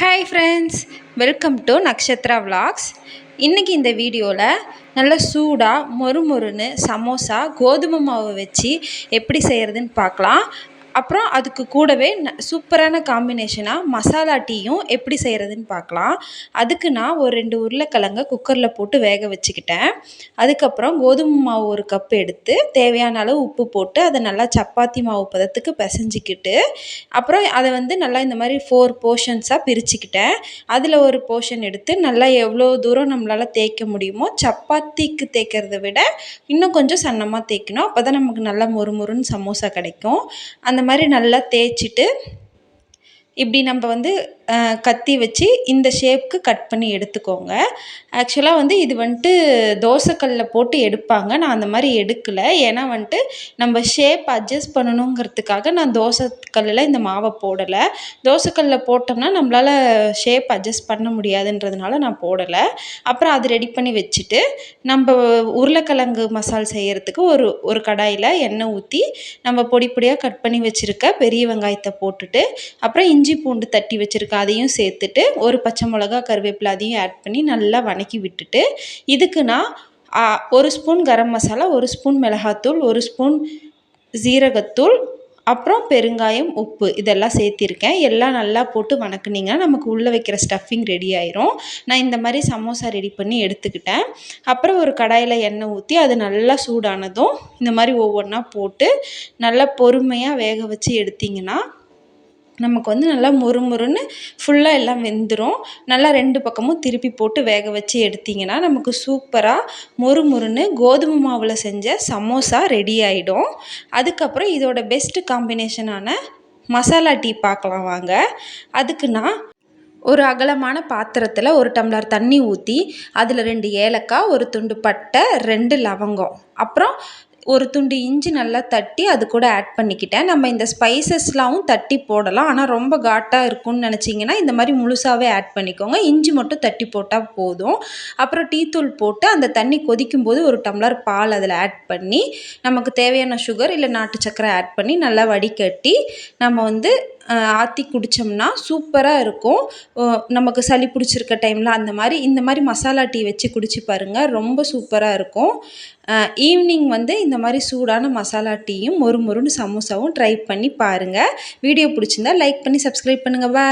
Hi friends welcome to Nakshatra vlogs இன்றைக்கி இந்த வீடியோவில் நல்ல சூடாக மொறு மொறுன்னு சமோசா கோதுமை மாவு வச்சு எப்படி செய்கிறதுன்னு பார்க்கலாம். அப்புறம் அதுக்கு கூடவே ந சூப்பரான காம்பினேஷனாக மசாலா டீயும் எப்படி செய்கிறதுன்னு பார்க்கலாம். அதுக்கு நான் ஒரு ரெண்டு உருளைக்கிழங்க குக்கரில் போட்டு வேக வச்சுக்கிட்டேன். அதுக்கப்புறம் கோதுமை மாவு ஒரு கப் எடுத்து தேவையான அளவு உப்பு போட்டு அதை நல்லா சப்பாத்தி மாவு பதத்துக்கு பிசைஞ்சிக்கிட்டு அப்புறம் அதை வந்து நல்லா இந்த மாதிரி ஃபோர் போர்ஷன்ஸாக பிரிச்சுக்கிட்டேன். அதில் ஒரு போர்ஷன் எடுத்து நல்லா எவ்வளோ தூரம் நம்மளால் தேய்க்க முடியுமோ சப்பாத்திக்கு தேய்க்கிறத விட இன்னும் கொஞ்சம் சன்னமாக தேய்க்கணும். அப்போ தான் நமக்கு நல்லா மொறு மொறுன்னு சமோசா கிடைக்கும். அந்த மாதிரி நல்லா தேய்ச்சிட்டு இப்படி நம்ம வந்து கத்தி வச்சு இந்த ஷேப்க்கு கட் பண்ணி எடுத்துக்கோங்க. ஆக்சுவலாக வந்து இது வந்துட்டு தோசைக்கல்லில் போட்டு எடுப்பாங்க. நான் அந்த மாதிரி எடுக்கலை. ஏன்னா வந்துட்டு நம்ம ஷேப் அட்ஜஸ்ட் பண்ணணுங்கிறதுக்காக நான் தோசைக்கல்லில் இந்த மாவை போடலை. தோசைக்கல்லில் போட்டோம்னா நம்மளால் ஷேப் அட்ஜஸ்ட் பண்ண முடியாதுன்றதுனால நான் போடலை. அப்புறம் அது ரெடி பண்ணி வச்சுட்டு நம்ம உருளைக்கிழங்கு மசால் செய்கிறதுக்கு ஒரு ஒரு கடாயில் எண்ணெய் ஊற்றி நம்ம பொடி பொடியாக கட் பண்ணி வச்சுருக்க பெரிய வெங்காயத்தை போட்டுட்டு அப்புறம் இஞ்சி பூண்டு தட்டி வச்சுருக்க அதையும் சேர்த்துட்டு ஒரு பச்சை மிளகா கருவேப்பிலை அதையும் ஆட் பண்ணி நல்லா வதக்கி விட்டுட்டு இதுக்கு நான் ஒரு ஸ்பூன் கரம் மசாலா ஒரு ஸ்பூன் மிளகாத்தூள் ஒரு ஸ்பூன் ஜீரகத்தூள் அப்புறம் பெருங்காயம் உப்பு இதெல்லாம் சேர்த்திருக்கேன். எல்லாம் நல்லா போட்டு வணக்குனிங்கன்னா நமக்கு உள்ளே வைக்கிற ஸ்டஃபிங் ரெடி ஆயிரும். நான் இந்த மாதிரி சமோசா ரெடி பண்ணி எடுத்துக்கிட்டேன். அப்புறம் ஒரு கடாயில் எண்ணெய் ஊற்றி அது நல்லா சூடானதும் இந்த மாதிரி ஒவ்வொன்றா போட்டு நல்லா பொறுமையாக வேக வச்சு எடுத்திங்கன்னா நமக்கு வந்து நல்லா மொறு மொறுன்னு ஃபுல்லாக எல்லாம் வெந்துடும் நல்லா ரெண்டு பக்கமும் திருப்பி போட்டு வேக வச்சு எடுத்திங்கன்னா நமக்கு சூப்பராக மொறு மொறுன்னு கோதுமை மாவில் செஞ்ச சமோசா ரெடி ஆகிடும் அதுக்கப்புறம் இதோட பெஸ்ட்டு காம்பினேஷனான மசாலா டீ பார்க்கலாம் வாங்க. அதுக்கு நான் ஒரு அகலமான பாத்திரத்தில் ஒரு டம்ளர் தண்ணி ஊற்றி அதில் ரெண்டு ஏலக்காய் ஒரு துண்டு பட்டை ரெண்டு லவங்கம். அப்புறம் ஒரு துண்டு இஞ்சி நல்லா தட்டி அது கூட ஆட் பண்ணிக்கிட்டேன். நம்ம இந்த ஸ்பைசஸ்லாம் தட்டி போடலாம். ஆனால் ரொம்ப காட்டாக இருக்கும்னு நினச்சிங்கன்னா இந்த மாதிரி முழுசாகவே ஆட் பண்ணிக்கோங்க. இஞ்சி மட்டும் தட்டி போட்டால் போதும். அப்புறம் டீத்தூள் போட்டு அந்த தண்ணி கொதிக்கும் போது ஒரு டம்ளர் பால் அதில் ஆட் பண்ணி நமக்கு தேவையான சுகர் இல்லை நாட்டு சக்கரை ஆட் பண்ணி நல்லா வடிகட்டி நம்ம வந்து ஆற்றி குடித்தோம்னா சூப்பராக இருக்கும். நமக்கு சளி பிடிச்சிருக்க டைமில் அந்த மாதிரி இந்த மாதிரி மசாலா டீ வச்சு குடிச்சு பாருங்கள் ரொம்ப சூப்பராக இருக்கும். ஈவினிங் வந்து இந்த மாதிரி சூடான மசாலா டீயும் மொறு மொறுன்னு சமோசாவும் ட்ரை பண்ணி பாருங்கள் வீடியோ பிடிச்சிருந்தா லைக் பண்ணி சப்ஸ்கிரைப் பண்ணுங்கள் பா